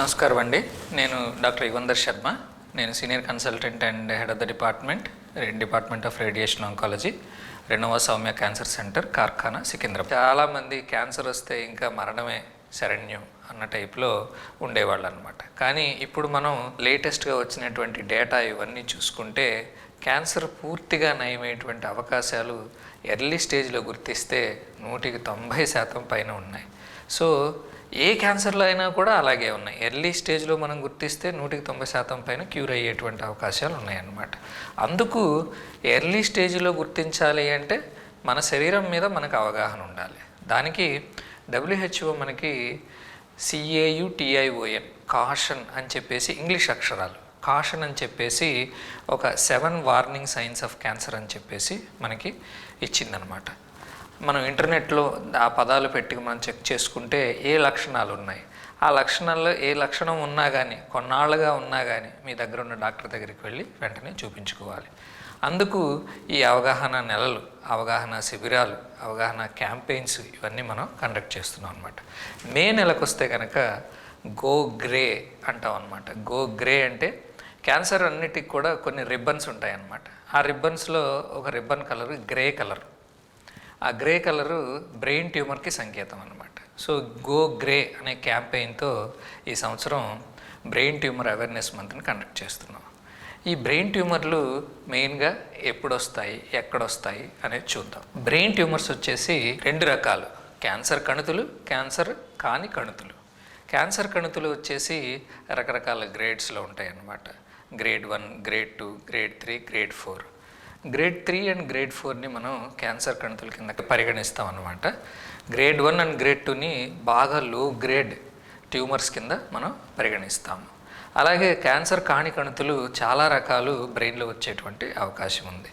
నమస్కారం అండి. నేను డాక్టర్ యుగంధర్ శర్మ. నేను senior consultant and head of the department department of radiation oncology రెండవ సౌమ్య క్యాన్సర్ సెంటర్ కార్ఖానా సికింద్రాబాద్. చాలామంది క్యాన్సర్ వస్తే ఇంకా మరణమే శరణ్యం అన్న టైప్లో ఉండేవాళ్ళు అనమాట కానీ ఇప్పుడు మనం లేటెస్ట్గా వచ్చినటువంటి డేటా ఇవన్నీ చూసుకుంటే క్యాన్సర్ పూర్తిగా నయమయ్యేటువంటి అవకాశాలు ఎర్లీ స్టేజ్లో గుర్తిస్తే నూటికి తొంభై శాతం పైన ఉన్నాయి. సో ఏ క్యాన్సర్లో అయినా కూడా అలాగే ఉన్నాయి. ఎర్లీ స్టేజ్లో మనం గుర్తిస్తే నూటికి తొంభై శాతం పైన క్యూర్ అయ్యేటువంటి అవకాశాలు ఉన్నాయన్నమాట. అందుకు ఎర్లీ స్టేజ్లో గుర్తించాలి అంటే మన శరీరం మీద మనకు అవగాహన ఉండాలి. దానికి డబ్ల్యూహెచ్ఓ మనకి సిఏయు టిఐఓఎన్ కాషన్ అని చెప్పేసి ఇంగ్లీష్ అక్షరాలు. కాషన్ అని చెప్పేసి ఒక seven warning signs of cancer అని చెప్పేసి మనకి ఇచ్చిందనమాట. మనం ఇంటర్నెట్లో ఆ పదాలు పెట్టి మనం చెక్ చేసుకుంటే ఏ లక్షణాలు ఉన్నాయి? ఆ లక్షణాల్లో ఏ లక్షణం ఉన్నా కానీ కొన్నాళ్ళుగా ఉన్నా కానీ మీ దగ్గర ఉన్న డాక్టర్ దగ్గరికి వెళ్ళి వెంటనే చూపించుకోవాలి. అందుకు ఈ అవగాహన నెలలు అవగాహన శిబిరాలు అవగాహన క్యాంపెయిన్స్ ఇవన్నీ మనం కండక్ట్ చేస్తున్నాం అనమాట మే నెలకు వస్తే కనుక గో గ్రే అంటాం అనమాట గో గ్రే అంటే క్యాన్సర్ అన్నిటికి కూడా కొన్ని రిబ్బన్స్ ఉంటాయన్నమాట. ఆ రిబ్బన్స్లో ఒక రిబ్బన్ కలర్ గ్రే కలర్. ఆ గ్రే కలరు బ్రెయిన్ ట్యూమర్కి సంకేతం అనమాట సో గో గ్రే అనే క్యాంపెయిన్తో ఈ సంవత్సరం బ్రెయిన్ ట్యూమర్ అవేర్నెస్ మంత్ని కండక్ట్ చేస్తున్నాం. ఈ బ్రెయిన్ ట్యూమర్లు మెయిన్గా ఎప్పుడొస్తాయి ఎక్కడొస్తాయి ఎక్కడ వస్తాయి అనేది చూద్దాం. బ్రెయిన్ ట్యూమర్స్ వచ్చేసి రెండు రకాలు. క్యాన్సర్ కణుతులు క్యాన్సర్ కాని కణుతులు. క్యాన్సర్ కణుతులు వచ్చేసి రకరకాల గ్రేడ్స్లో ఉంటాయి అన్నమాట grade one grade two grade three grade four grade three and grade ఫోర్ని మనం క్యాన్సర్ కణుతుల కింద పరిగణిస్తాం అనమాట గ్రేడ్ వన్ అండ్ గ్రేడ్ టూని బాగా లో గ్రేడ్ ట్యూమర్స్ కింద మనం పరిగణిస్తాము. అలాగే క్యాన్సర్ కాణి కణుతులు చాలా రకాలు బ్రెయిన్లో వచ్చేటువంటి అవకాశం ఉంది.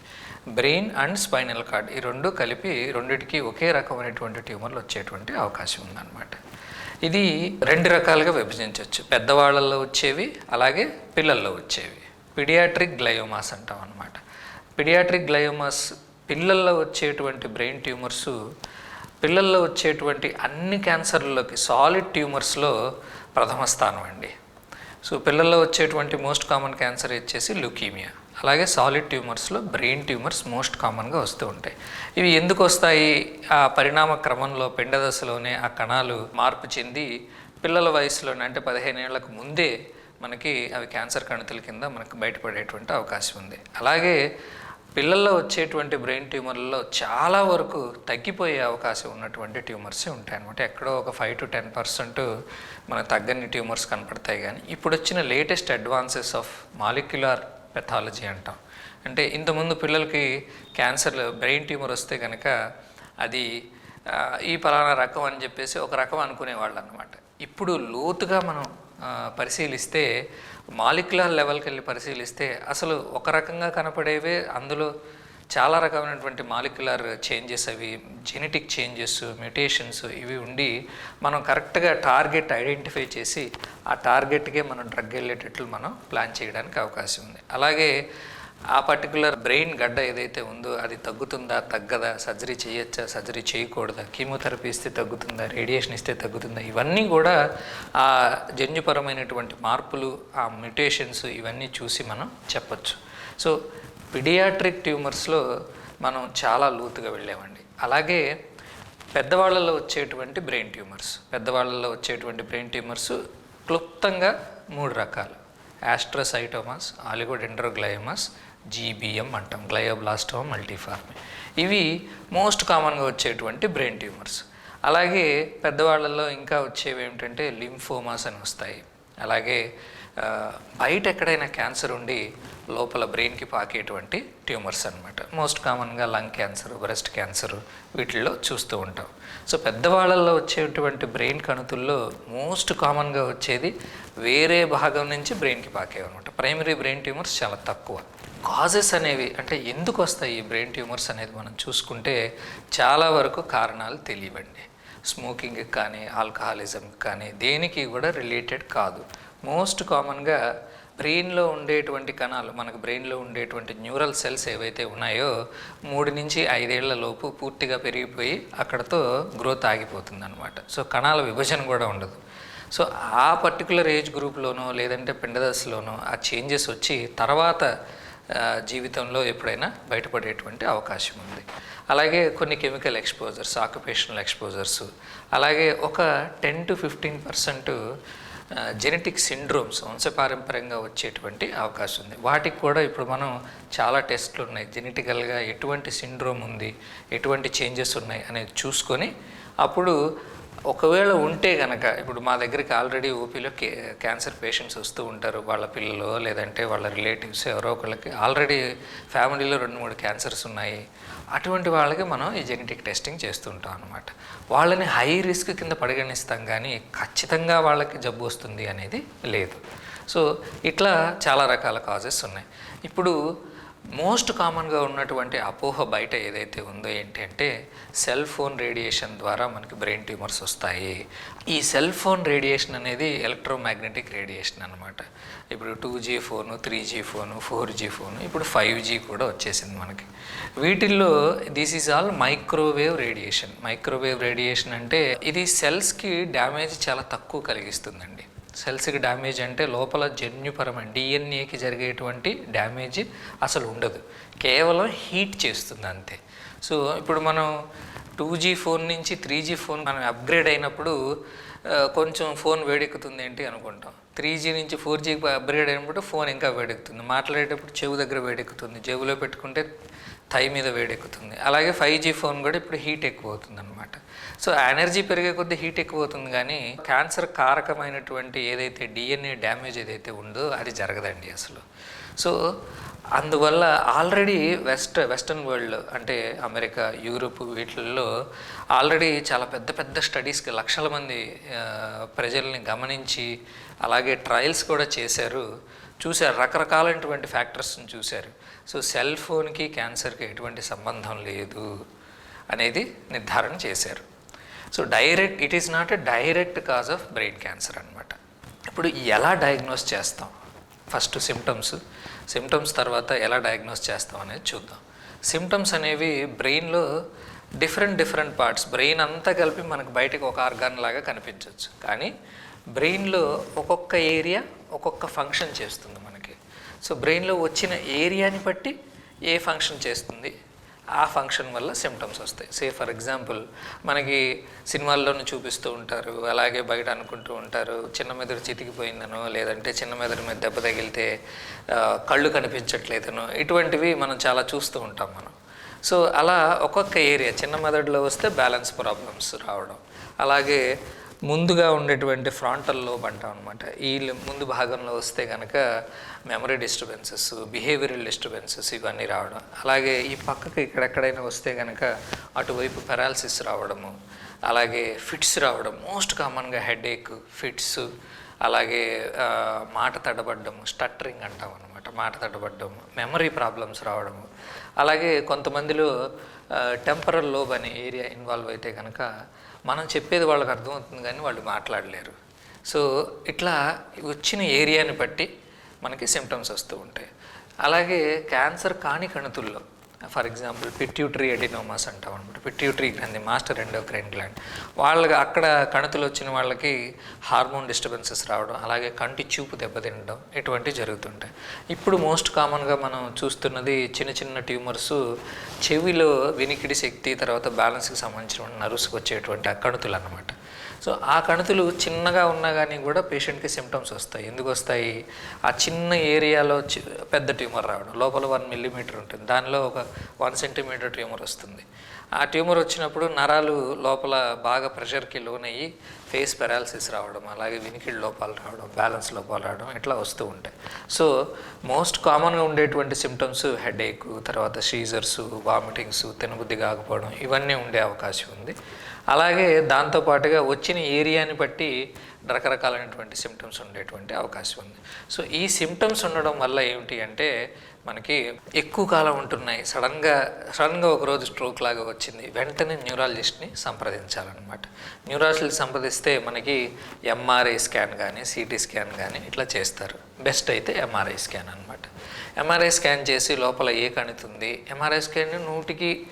బ్రెయిన్ అండ్ స్పైనల్ కార్డ్ ఈ రెండు కలిపి రెండిటికి ఒకే రకమైనటువంటి ట్యూమర్లు వచ్చేటువంటి అవకాశం ఉందన్నమాట. ఇది రెండు రకాలుగా విభజించవచ్చు. పెద్దవాళ్ళల్లో వచ్చేవి అలాగే పిల్లల్లో వచ్చేవి. పిడియాట్రిక్ గ్లయోమాస్ అంటాం అనమాట పిడియాట్రిక్ గ్లయోమాస్ పిల్లల్లో వచ్చేటువంటి బ్రెయిన్ ట్యూమర్స్ పిల్లల్లో వచ్చేటువంటి అన్ని క్యాన్సర్లలోకి సాలిడ్ ట్యూమర్స్లో ప్రథమ స్థానం అండి. సో పిల్లల్లో వచ్చేటువంటి మోస్ట్ కామన్ క్యాన్సర్ వచ్చేసి లుకీమియా. అలాగే సాలిడ్ ట్యూమర్స్లో బ్రెయిన్ ట్యూమర్స్ మోస్ట్ కామన్గా వస్తూ ఉంటాయి. ఇవి ఎందుకు వస్తాయి? ఆ పరిణామ క్రమంలో పిండదశలోనే ఆ కణాలు మార్పు చెంది పిల్లల వయసులోనే అంటే పదిహేను ఏళ్ళకు ముందే మనకి అవి క్యాన్సర్ కణితుల కింద మనకు బయటపడేటువంటి అవకాశం ఉంది. అలాగే పిల్లల్లో వచ్చేటువంటి బ్రెయిన్ ట్యూమర్లలో చాలా వరకు తగ్గిపోయే అవకాశం ఉన్నటువంటి ట్యూమర్సే ఉంటాయి అనమాట ఎక్కడో ఒక ఫైవ్ టు టెన్ పర్సెంట్ మన తగ్గని ట్యూమర్స్ కనపడతాయి కానీ ఇప్పుడు వచ్చిన latest advances of molecular pathology అంటాం. అంటే ఇంతకుముందు పిల్లలకి క్యాన్సర్ బ్రెయిన్ ట్యూమర్ వస్తే కనుక అది ఈ పలానా రకం అని చెప్పేసి ఒక రకం అనుకునేవాళ్ళు అనమాట ఇప్పుడు లోతుగా మనం పరిశీలిస్తే మాలిక్యులర్ లెవెల్కి వెళ్ళి పరిశీలిస్తే అసలు ఒక రకంగా కనపడేవే అందులో చాలా రకమైనటువంటి మాలిక్యులర్ చేంజెస్ అవి జెనెటిక్ చేంజెస్ మ్యూటేషన్స్ ఇవి ఉండి మనం కరెక్ట్గా టార్గెట్ ఐడెంటిఫై చేసి ఆ టార్గెట్కే మనం డ్రగ్ వెళ్ళేటట్లు మనం ప్లాన్ చేయడానికి అవకాశం ఉంది. అలాగే ఆ పర్టికులర్ బ్రెయిన్ గడ్డ ఏదైతే ఉందో అది తగ్గుతుందా తగ్గదా సర్జరీ చేయొచ్చా సర్జరీ చేయకూడదా కీమోథెరపీ ఇస్తే తగ్గుతుందా రేడియేషన్ ఇస్తే తగ్గుతుందా ఇవన్నీ కూడా ఆ జన్యుపరమైనటువంటి మార్పులు ఆ మ్యుటేషన్స్ ఇవన్నీ చూసి మనం చెప్పచ్చు. సో పిడియాట్రిక్ ట్యూమర్స్లో మనం చాలా లోతుగా వెళ్ళామండి అలాగే పెద్దవాళ్ళలో వచ్చేటువంటి బ్రెయిన్ ట్యూమర్స్. పెద్దవాళ్ళలో వచ్చేటువంటి బ్రెయిన్ ట్యూమర్స్ క్లుప్తంగా మూడు రకాలు. యాస్ట్రోసైటోమాస్ ఆలిగోడెండ్రోగ్లయోమాస్ జీబీఎం అంటాం. గ్లయోబ్లాస్టోమా మల్టీఫార్మి. ఇవి మోస్ట్ కామన్గా వచ్చేటువంటి బ్రెయిన్ ట్యూమర్స్. అలాగే పెద్దవాళ్ళల్లో ఇంకా వచ్చేవి ఏమిటంటే లింఫోమాస్ అని వస్తాయి. అలాగే బయట ఎక్కడైనా క్యాన్సర్ ఉండి లోపల బ్రెయిన్కి పాకేటువంటి ట్యూమర్స్ అనమాట మోస్ట్ కామన్గా లంగ్ క్యాన్సర్ బ్రెస్ట్ క్యాన్సర్ వీటిల్లో చూస్తూ ఉంటాం. సో పెద్దవాళ్ళల్లో వచ్చేటువంటి బ్రెయిన్ కణుతుల్లో మోస్ట్ కామన్గా వచ్చేది వేరే భాగం నుంచి బ్రెయిన్కి పాకేవన్నమాట ప్రైమరీ బ్రెయిన్ ట్యూమర్స్ చాలా తక్కువ. కాజెస్ అనేవి అంటే ఎందుకు వస్తాయి ఈ బ్రెయిన్ ట్యూమర్స్ అనేది మనం చూసుకుంటే చాలా వరకు కారణాలు తెలియవండి. స్మోకింగ్కి కానీ ఆల్కహాలిజంకి కానీ దేనికి కూడా రిలేటెడ్ కాదు. మోస్ట్ కామన్గా బ్రెయిన్లో ఉండేటువంటి కణాలు మనకు బ్రెయిన్లో ఉండేటువంటి న్యూరల్ సెల్స్ ఏవైతే ఉన్నాయో మూడు నుంచి ఐదేళ్ళ లోపు పూర్తిగా పెరిగిపోయి అక్కడతో గ్రోత్ ఆగిపోతుంది అనమాట సో కణాల విభజన కూడా ఉండదు. సో ఆ పర్టికులర్ ఏజ్ గ్రూప్లోనో లేదంటే పిండదశలోనో ఆ చేంజెస్ వచ్చి తర్వాత జీవితంలో ఎప్పుడైనా బయటపడేటువంటి అవకాశం ఉంది. అలాగే కొన్ని కెమికల్ ఎక్స్పోజర్స్ ఆక్యుపేషనల్ ఎక్స్పోజర్స్ అలాగే ఒక ten to fifteen percent genetic syndromes వంశపారంపర్యంగా వచ్చేటువంటి అవకాశం ఉంది. వాటికి కూడా ఇప్పుడు మనం చాలా టెస్ట్లు ఉన్నాయి. జెనెటికల్గా ఎటువంటి సిండ్రోమ్ ఉంది? ఎటువంటి చేంజెస్ ఉన్నాయి? అనేది చూసుకొని అప్పుడు ఒకవేళ ఉంటే కనుక ఇప్పుడు మా దగ్గరికి ఆల్రెడీ ఓపీలో కే క్యాన్సర్ పేషెంట్స్ వస్తూ ఉంటారు. వాళ్ళ పిల్లలు లేదంటే వాళ్ళ రిలేటివ్స్ ఎవరో ఒకళ్ళకి. ఆల్రెడీ ఫ్యామిలీలో రెండు మూడు క్యాన్సర్స్ ఉన్నాయి. అటువంటి వాళ్ళకి మనం ఈ జెనెటిక్ టెస్టింగ్ చేస్తుంటాం అనమాట వాళ్ళని హై రిస్క్ కింద పరిగణిస్తాం కానీ ఖచ్చితంగా వాళ్ళకి జబ్బు వస్తుంది అనేది లేదు. సో ఇట్లా చాలా రకాల కాజెస్ ఉన్నాయి. ఇప్పుడు మోస్ట్ కామన్గా ఉన్నటువంటి అపోహ బయట ఏదైతే ఉందో ఏంటంటే సెల్ ఫోన్ రేడియేషన్ ద్వారా మనకి బ్రెయిన్ ట్యూమర్స్ వస్తాయి. ఈ సెల్ ఫోన్ రేడియేషన్ అనేది ఎలక్ట్రోమాగ్నెటిక్ రేడియేషన్ అనమాట ఇప్పుడు two G phone three G phone four G phone ఇప్పుడు ఫైవ్ జీ కూడా వచ్చేసింది మనకి. వీటిల్లో this is all microwave radiation. Microwave radiation అంటే ఇది సెల్స్కి డ్యామేజ్ చాలా తక్కువ కలిగిస్తుందండి. సెల్స్కి డ్యామేజ్ అంటే లోపల జన్యుపరమైన డిఎన్ఏకి జరిగేటువంటి డ్యామేజ్ అసలు ఉండదు. కేవలం హీట్ చేస్తుంది అంతే. సో ఇప్పుడు మనం టూ జీ ఫోన్ నుంచి త్రీ జీ ఫోన్ మనం అప్గ్రేడ్ అయినప్పుడు కొంచెం ఫోన్ వేడెక్కుతుంది ఏంటి అనుకుంటాం. త్రీ జీ నుంచి ఫోర్ జీకి అప్గ్రేడ్ అయినప్పుడు ఫోన్ ఇంకా వేడెక్కుతుంది. మాట్లాడేటప్పుడు చెవు దగ్గర వేడెక్కుతుంది. జేబులో పెట్టుకుంటే థై మీద వేడెక్కుతుంది. అలాగే ఫైవ్ జీ ఫోన్ కూడా ఇప్పుడు హీట్ ఎక్కువ అవుతుంది అనమాట సో ఎనర్జీ పెరిగే కొద్దీ హీట్ ఎక్కువ అవుతుంది కానీ క్యాన్సర్ కారకమైనటువంటి ఏదైతే డిఎన్ఏ డ్యామేజ్ ఏదైతే ఉందో అది జరగదండి అసలు. సో అందువల్ల ఆల్రెడీ వెస్ట్ వెస్టర్న్ వరల్డ్ అంటే అమెరికా యూరోప్ వీటిల్లో ఆల్రెడీ చాలా పెద్ద పెద్ద స్టడీస్కి లక్షల మంది ప్రజల్ని గమనించి అలాగే ట్రయల్స్ కూడా చేశారు. చూశారు రకరకాలైనటువంటి ఫ్యాక్టర్స్ని చూశారు. సో సెల్ ఫోన్కి క్యాన్సర్కి ఎటువంటి సంబంధం లేదు అనేది నిర్ధారణ చేశారు. So direct it is not a direct cause of brain cancer అనమాట ఇప్పుడు ఎలా డయాగ్నోస్ చేస్తాం? ఫస్ట్ సిమ్టమ్స్ సిమ్టమ్స్ తర్వాత ఎలా డయాగ్నోస్ చేస్తాం అనేది చూద్దాం. సిమ్టమ్స్ అనేవి బ్రెయిన్లో డిఫరెంట్ డిఫరెంట్ పార్ట్స్ బ్రెయిన్ అంతా కలిపి మనకు బయటకు ఒక ఆర్గాన్ లాగా కనిపించవచ్చు కానీ బ్రెయిన్లో ఒక్కొక్క ఏరియా ఒక్కొక్క ఫంక్షన్ చేస్తుంది మనకి. సో బ్రెయిన్లో వచ్చిన ఏరియాని బట్టి ఏ ఫంక్షన్ చేస్తుంది? ఆ ఫంక్షన్ వల్ల సిమ్టమ్స్ వస్తాయి. సే ఫర్ ఎగ్జాంపుల్ మనకి సినిమాల్లోనూ చూపిస్తూ ఉంటారు అలాగే బయట అనుకుంటూ ఉంటారు చిన్న మెదడు చితికిపోయిందనో లేదంటే చిన్న మెదడు మీద దెబ్బ తగిలితే కళ్ళు కనిపించట్లేదనో ఇటువంటివి మనం చాలా చూస్తూ ఉంటాం మనం. సో అలా ఒక్కొక్క ఏరియా చిన్న మెదడులో వస్తే బ్యాలెన్స్ ప్రాబ్లమ్స్ రావడం. అలాగే ముందుగా ఉండేటువంటి ఫ్రాంటల్ లోబ్ అంటాం అనమాట ఈ ముందు భాగంలో వస్తే కనుక మెమరీ డిస్టర్బెన్సెస్ బిహేవియరల్ డిస్టర్బెన్సెస్ ఇవన్నీ రావడం. అలాగే ఈ పక్కకి ఇక్కడెక్కడైనా వస్తే కనుక అటువైపు పెరాలసిస్ రావడము అలాగే ఫిట్స్ రావడం మోస్ట్ కామన్గా హెడేక్ ఫిట్స్ అలాగే మాట తడబడ్డము స్టట్టరింగ్ అంటాం అనమాట మాట తడబడ్డము మెమరీ ప్రాబ్లమ్స్ రావడము. అలాగే కొంతమందిలో టెంపరల్ లోబ్ అనే ఏరియా ఇన్వాల్వ్ అయితే కనుక మనం చెప్పేది వాళ్ళకి అర్థమవుతుంది కానీ వాళ్ళు మాట్లాడలేరు. సో ఇట్లా వచ్చిన ఏరియాని బట్టి మనకి సిమ్టమ్స్ వస్తూ ఉంటాయి. అలాగే క్యాన్సర్ కాని కణుతుల్లో ఫర్ ఎగ్జాంపుల్ పిట్యూటరీ ఎడినోమాస్ అంటాం అనమాట పిట్యూటరీ గ్రంథి మాస్టర్ ఎండోక్రైన్ గ్లాండ్ వాళ్ళకి అక్కడ కణుతులు వచ్చిన వాళ్ళకి హార్మోన్ డిస్టర్బెన్సెస్ రావడం అలాగే కంటి చూపు దెబ్బతినడం ఇటువంటివి జరుగుతుంటాయి. ఇప్పుడు మోస్ట్ కామన్గా మనం చూస్తున్నది చిన్న చిన్న ట్యూమర్స్ చెవిలో వినికిడి శక్తి తర్వాత బ్యాలెన్స్కి సంబంధించిన నర్వ్స్కి వచ్చేటువంటి ఆ కణుతులు అన్నమాట. సో ఆ కణుతులు చిన్నగా ఉన్నా కానీ కూడా పేషెంట్కి సిమ్టమ్స్ వస్తాయి. ఎందుకు వస్తాయి? ఆ చిన్న ఏరియాలో చి- పెద్ద ట్యూమర్ రావడం లోపల వన్ మిల్లీమీటర్ ఉంటుంది. దానిలో ఒక వన్ సెంటీమీటర్ ట్యూమర్ వస్తుంది. ఆ ట్యూమర్ వచ్చినప్పుడు నరాలు లోపల బాగా ప్రెషర్కి లోనయ్యి ఫేస్ పెరాలసిస్ రావడం అలాగే వినికిడి లోపాలు రావడం బ్యాలెన్స్ లోపాలు రావడం ఇట్లా వస్తూ ఉంటాయి. సో మోస్ట్ కామన్గా ఉండేటువంటి సిమ్టమ్స్ హెడేక్ తర్వాత షీజర్స్ వామిటింగ్స్ తినబుద్ధి కాకపోవడం ఇవన్నీ ఉండే అవకాశం ఉంది. అలాగే దాంతోపాటుగా వచ్చిన ఏరియాని బట్టి రకరకాలైనటువంటి సిమ్టమ్స్ ఉండేటువంటి అవకాశం ఉంది. సో ఈ సిమ్టమ్స్ ఉండడం వల్ల ఏమిటి అంటే మనకి ఎక్కువ కాలం ఉంటున్నాయి. సడన్గా సడన్గా ఒకరోజు స్ట్రోక్ లాగా వచ్చింది. వెంటనే న్యూరాలజిస్ట్ని సంప్రదించాలన్నమాట. న్యూరాలజిస్ట్ని సంప్రదిస్తే మనకి ఎంఆర్ఐ స్కాన్ కానీ సిటీ స్కాన్ కానీ ఇట్లా చేస్తారు. బెస్ట్ అయితే ఎంఆర్ఐ స్కాన్ అనమాట ఎంఆర్ఐ స్కాన్ చేసి లోపల ఏ కణితుంది? ఎంఆర్ఐ స్కాన్ నూటికి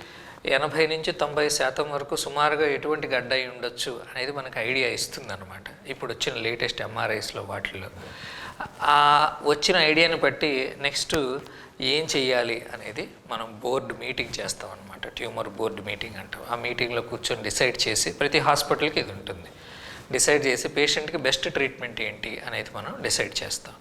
ఎనభై నుంచి తొంభై శాతం వరకు సుమారుగా ఎటువంటి గడ్డ అయి ఉండొచ్చు అనేది మనకు ఐడియా ఇస్తుంది అనమాట ఇప్పుడు వచ్చిన లేటెస్ట్ ఎంఆర్ఐస్లో వాటిల్లో. ఆ వచ్చిన ఐడియాని బట్టి నెక్స్ట్ ఏం చేయాలి అనేది మనం బోర్డు మీటింగ్ చేస్తాం అనమాట ట్యూమర్ బోర్డు మీటింగ్ అంటాం. ఆ మీటింగ్లో కూర్చొని డిసైడ్ చేసి ప్రతి హాస్పిటల్కి ఇది ఉంటుంది. డిసైడ్ చేసి పేషెంట్కి బెస్ట్ ట్రీట్మెంట్ ఏంటి అనేది మనం డిసైడ్ చేస్తాం.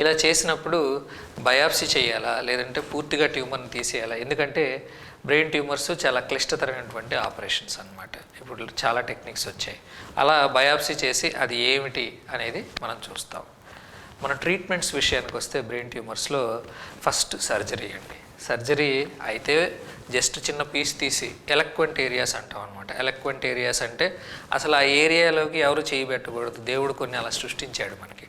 ఇలా చేసినప్పుడు బయాప్సీ చేయాలా? లేదంటే పూర్తిగా ట్యూమర్ని తీసేయాలా? ఎందుకంటే బ్రెయిన్ ట్యూమర్స్ చాలా క్లిష్టతరమైనటువంటి ఆపరేషన్స్ అన్నమాట. ఇప్పుడు చాలా టెక్నిక్స్ వచ్చాయి. అలా బయాప్సీ చేసి అది ఏమిటి అనేది మనం చూస్తాం. మన ట్రీట్మెంట్స్ విషయానికి వస్తే బ్రెయిన్ ట్యూమర్స్లో ఫస్ట్ సర్జరీ అండి. సర్జరీ అయితే జస్ట్ చిన్న పీస్ తీసి ఎలక్వెంట్ ఏరియాస్ అంటాం అనమాట ఎలక్వెంట్ ఏరియాస్ అంటే అసలు ఆ ఏరియాలోకి ఎవరు చేయబెట్టకూడదు దేవుడు కొన్ని అలా సృష్టించాడు మనకి.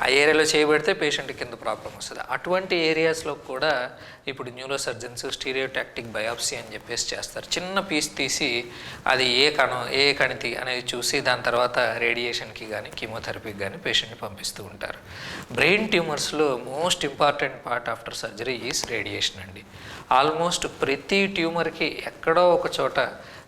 ఆ ఏరియాలో చేయబడితే పేషెంట్ కింద ప్రాబ్లం వస్తుంది. అటువంటి ఏరియాస్లో కూడా ఇప్పుడు న్యూరో సర్జన్స్ స్టీరియోటాక్టిక్ బయాప్సీ అని చెప్పేసి చేస్తారు. చిన్న పీస్ తీసి అది ఏ కణం ఏ కణితి అనేది చూసి దాని తర్వాత రేడియేషన్కి కానీ కీమోథెరపీకి కానీ పేషెంట్ని పంపిస్తూ ఉంటారు. Brain ట్యూమర్స్లో most important part after surgery is radiation అండి. ఆల్మోస్ట్ ప్రతి ట్యూమర్కి ఎక్కడో ఒక చోట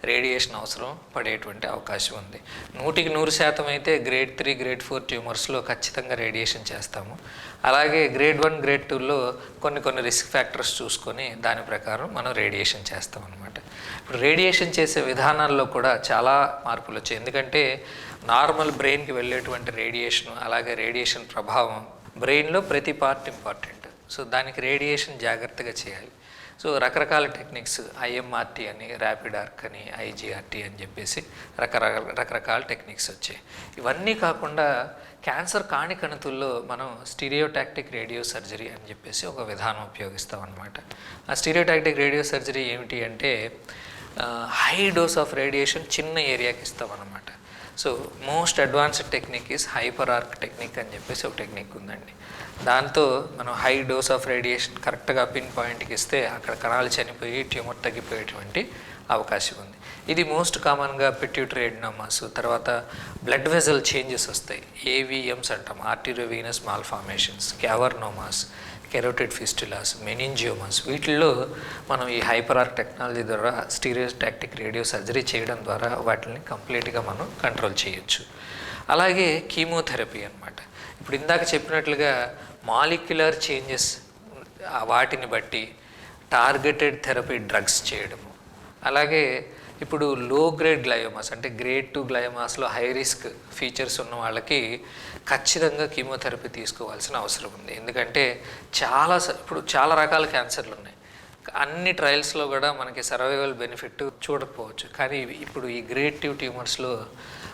రేడియేషన్ అవసరం పడేటువంటి అవకాశం ఉంది. నూటికి నూరు శాతం అయితే గ్రేడ్ త్రీ గ్రేడ్ ఫోర్ ట్యూమర్స్లో ఖచ్చితంగా రేడియేషన్ చేస్తాము. అలాగే గ్రేడ్ వన్ గ్రేడ్ టూలో కొన్ని కొన్ని రిస్క్ ఫ్యాక్టర్స్ చూసుకొని దాని ప్రకారం మనం రేడియేషన్ చేస్తాం అనమాట ఇప్పుడు రేడియేషన్ చేసే విధానాల్లో కూడా చాలా మార్పులు వచ్చాయి. ఎందుకంటే నార్మల్ బ్రెయిన్కి వెళ్ళేటువంటి రేడియేషన్ అలాగే రేడియేషన్ ప్రభావం బ్రెయిన్లో ప్రతి పార్ట్ ఇంపార్టెంట్. సో దానికి రేడియేషన్ జాగ్రత్తగా చేయాలి. సో రకరకాల టెక్నిక్స్ ఐఎంఆర్టీ అని ర్యాపిడ్ ఆర్క్ అని ఐజీఆర్టీ అని చెప్పేసి రకరకాల రకరకాల టెక్నిక్స్ వచ్చాయి. ఇవన్నీ కాకుండా క్యాన్సర్ కాని కణతుల్లో మనం స్టీరియోటాక్టిక్ రేడియో సర్జరీ అని చెప్పేసి ఒక విధానం ఉపయోగిస్తాం అనమాట ఆ స్టీరియోటాక్టిక్ రేడియో సర్జరీ ఏమిటి అంటే హై డోస్ ఆఫ్ రేడియేషన్ చిన్న ఏరియాకి ఇస్తాం అనమాట so most advanced technique is hyper arc technique అని చెప్పేసి ఒక టెక్నిక్ ఉందండి. దాంతో మనం హై డోస్ ఆఫ్ రేడియేషన్ కరెక్ట్గా పిన్ పాయింట్కి ఇస్తే అక్కడ కణాలు చనిపోయి ట్యూమర్ తగ్గిపోయేటువంటి అవకాశం ఉంది. ఇది మోస్ట్ కామన్గా పిట్యూటరీ ఎడ్నోమాస్ తర్వాత బ్లడ్ వెజల్ చేంజెస్ వస్తాయి. ఏవిఎమ్స్ అంటాం arteriovenous malformations cavernomas carotid fistulas meningiomas వీటిల్లో మనం ఈ హైపర్ ఆర్క్ టెక్నాలజీ ద్వారా స్టీరియోటాక్టిక్ రేడియో సర్జరీ చేయడం ద్వారా వాటిని కంప్లీట్గా మనం కంట్రోల్ చేయొచ్చు. అలాగే కీమోథెరపీ అన్నమాట. ఇప్పుడు ఇందాక చెప్పినట్లుగా మాలిక్యులర్ చేంజెస్ వాటిని బట్టి టార్గెటెడ్ థెరపీ డ్రగ్స్ చేయడము. అలాగే ఇప్పుడు లో గ్రేడ్ గ్లయోమాస్ అంటే గ్రేడ్ టూ గ్లయోమాస్లో హై రిస్క్ ఫీచర్స్ ఉన్న వాళ్ళకి ఖచ్చితంగా కీమోథెరపీ తీసుకోవాల్సిన అవసరం ఉంది. ఎందుకంటే చాలా స- ఇప్పుడు చాలా రకాల క్యాన్సర్లు ఉన్నాయి. అన్ని ట్రయల్స్లో కూడా మనకి సర్వైవల్ బెనిఫిట్ చూడకపోవచ్చు. కానీ ఇప్పుడు ఈ గ్రేడ్ టూ ట్యూమర్స్లో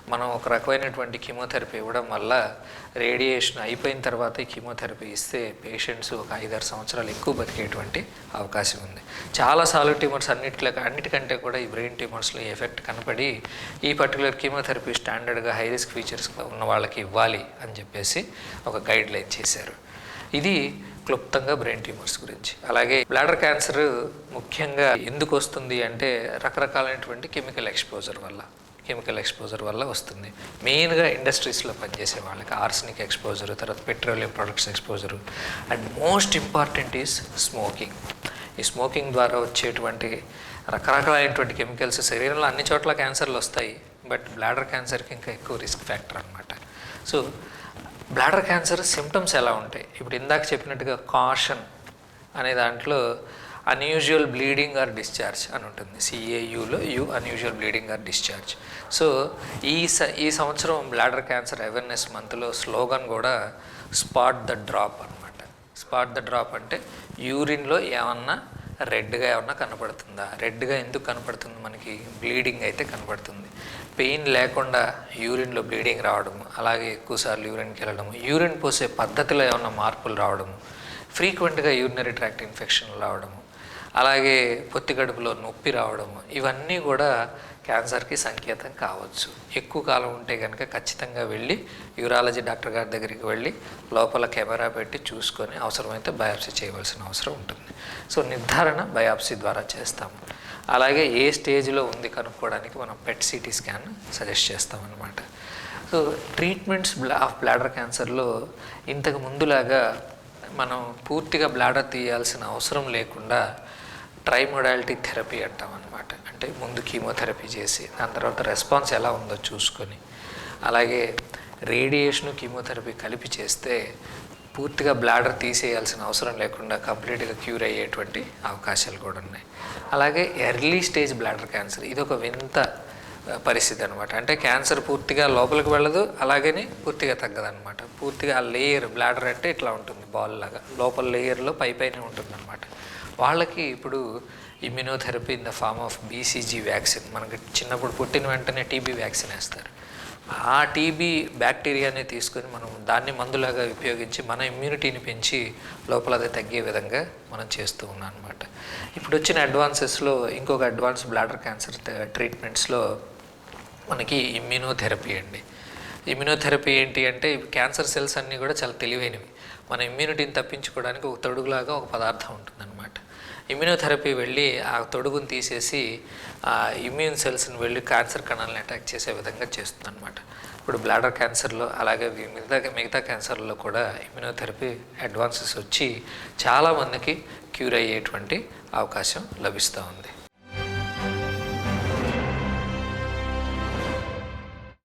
మనం ఒక రకమైనటువంటి కీమోథెరపీ ఇవ్వడం వల్ల రేడియేషన్ అయిపోయిన తర్వాత ఈ కీమోథెరపీ ఇస్తే పేషెంట్స్ ఒక ఐదారు సంవత్సరాలు ఎక్కువ బతికేటువంటి అవకాశం ఉంది. చాలా సాలిడ్ ట్యూమర్స్ అన్నింటిలో అన్నిటికంటే కూడా ఈ బ్రెయిన్ ట్యూమర్స్లో ఎఫెక్ట్ కనపడి ఈ పర్టికులర్ కీమోథెరపీ స్టాండర్డ్గా హై రిస్క్ ఫీచర్స్ ఉన్న వాళ్ళకి ఇవ్వాలి అని చెప్పేసి ఒక గైడ్ లైన్ చేశారు. ఇది క్లుప్తంగా బ్రెయిన్ ట్యూమర్స్ గురించి. అలాగే బ్లాడర్ క్యాన్సర్ ముఖ్యంగా ఎందుకు వస్తుంది అంటే రకరకాలైనటువంటి కెమికల్ ఎక్స్పోజర్ వల్ల. కెమికల్ ఎక్స్పోజర్ వల్ల వస్తుంది. మెయిన్గా ఇండస్ట్రీస్లో పనిచేసే వాళ్ళకి ఆర్సనిక్ ఎక్స్పోజర్ తర్వాత petroleum products exposure and most important is smoking. ఈ స్మోకింగ్ ద్వారా వచ్చేటువంటి రకరకాలైనటువంటి కెమికల్స్ శరీరంలో అన్ని చోట్ల క్యాన్సర్లు వస్తాయి బట్ బ్లాడర్ క్యాన్సర్కి ఇంకా ఎక్కువ రిస్క్ ఫ్యాక్టర్ అనమాట సో బ్లాడర్ క్యాన్సర్ సిమ్టమ్స్ ఎలా ఉంటాయి? ఇప్పుడు ఇందాక చెప్పినట్టుగా కాషన్ అనే దాంట్లో అన్యూజువల్ బ్లీడింగ్ ఆర్ డిశ్చార్జ్ అని ఉంటుంది. సిఏయులో U unusual bleeding or discharge so ఈ స ఈ సంవత్సరం బ్లాడర్ క్యాన్సర్ అవేర్నెస్ మంత్లో స్లోగన్ కూడా స్పాట్ ద డ్రాప్ అనమాట స్పాట్ ద డ్రాప్ అంటే యూరిన్లో ఏమన్నా రెడ్గా ఏమన్నా కనపడుతుందా? రెడ్గా ఎందుకు కనపడుతుంది? మనకి బ్లీడింగ్ అయితే కనపడుతుంది. పెయిన్ లేకుండా యూరిన్లో బ్లీడింగ్ రావడం అలాగే ఎక్కువసార్లు యూరిన్కి వెళ్ళడం యూరిన్ పోసే పద్ధతిలో ఏమన్నా మార్పులు రావడము ఫ్రీక్వెంట్గా యూరినరీ ట్రాక్ట్ ఇన్ఫెక్షన్లు రావడము అలాగే పొత్తి కడుపులో నొప్పి రావడము ఇవన్నీ కూడా క్యాన్సర్కి సంకేతం కావచ్చు. ఎక్కువ కాలం ఉంటే కనుక ఖచ్చితంగా వెళ్ళి యూరాలజీ డాక్టర్ గారి దగ్గరికి వెళ్ళి లోపల కెమెరా పెట్టి చూసుకొని అవసరమైతే బయాప్సీ చేయవలసిన అవసరం ఉంటుంది. సో నిర్ధారణ బయాప్సీ ద్వారా చేస్తాము. అలాగే ఏ స్టేజ్లో ఉంది కనుక్కోవడానికి మనం పెట్ సిటీ స్కాన్ సజెస్ట్ చేస్తామన్నమాట. సో ట్రీట్మెంట్స్ బ్లా ఆఫ్ బ్లాడర్ క్యాన్సర్లో ఇంతకు ముందులాగా మనం పూర్తిగా బ్లాడర్ తీయాల్సిన అవసరం లేకుండా ట్రైమోడాలిటీ థెరపీ అంటాం అనమాట అంటే ముందు కీమోథెరపీ చేసి దాని తర్వాత రెస్పాన్స్ ఎలా ఉందో చూసుకొని అలాగే రేడియేషన్ కీమోథెరపీ కలిపి చేస్తే పూర్తిగా బ్లాడర్ తీసేయాల్సిన అవసరం లేకుండా కంప్లీట్గా క్యూర్ అయ్యేటువంటి అవకాశాలు కూడా ఉన్నాయి. అలాగే ఎర్లీ స్టేజ్ బ్లాడర్ క్యాన్సర్ ఇది ఒక వింత పరిస్థితి అనమాట అంటే క్యాన్సర్ పూర్తిగా లోపలికి వెళ్ళదు అలాగని పూర్తిగా తగ్గదనమాట పూర్తిగా ఆ లేయర్ బ్లాడర్ అంటే ఇట్లా ఉంటుంది బాల్ లాగా. లోపల లేయర్లో పై పైన ఉంటుంది అనమాట వాళ్ళకి ఇప్పుడు immunotherapy in the form of BCG vaccine మనకి చిన్నప్పుడు పుట్టిన వెంటనే టీబీ వ్యాక్సిన్ వేస్తారు. ఆ టీబీ బ్యాక్టీరియాని తీసుకొని మనం దాన్ని మందులాగా ఉపయోగించి మన ఇమ్యూనిటీని పెంచి లోపల అది తగ్గే విధంగా మనం చేస్తూ ఉన్నాం అనమాట ఇప్పుడు వచ్చిన అడ్వాన్సెస్లో ఇంకొక అడ్వాన్స్ బ్లాడర్ క్యాన్సర్ ట్రీట్మెంట్స్లో మనకి ఇమ్యూనోథెరపీ అండి. ఇమ్యూనోథెరపీ ఏంటి అంటే క్యాన్సర్ సెల్స్ అన్నీ కూడా చాలా తెలివైనవి. మన ఇమ్యూనిటీని తప్పించుకోవడానికి ఒక తొడుగులాగా ఒక పదార్థం ఉంటుందన్నమాట. ఇమ్యూనోథెరపీ వెళ్ళి ఆ తొడుగుని తీసేసి ఆ ఇమ్యూన్ సెల్స్ని వెళ్ళి క్యాన్సర్ కణాలను అటాక్ చేసే విధంగా చేస్తుంది అనమాట ఇప్పుడు బ్లాడర్ క్యాన్సర్లో అలాగే మిగతా మిగతా క్యాన్సర్లో కూడా ఇమ్యూనోథెరపీ అడ్వాన్సెస్ వచ్చి చాలామందికి క్యూర్ అయ్యేటువంటి అవకాశం లభిస్తూ ఉంది.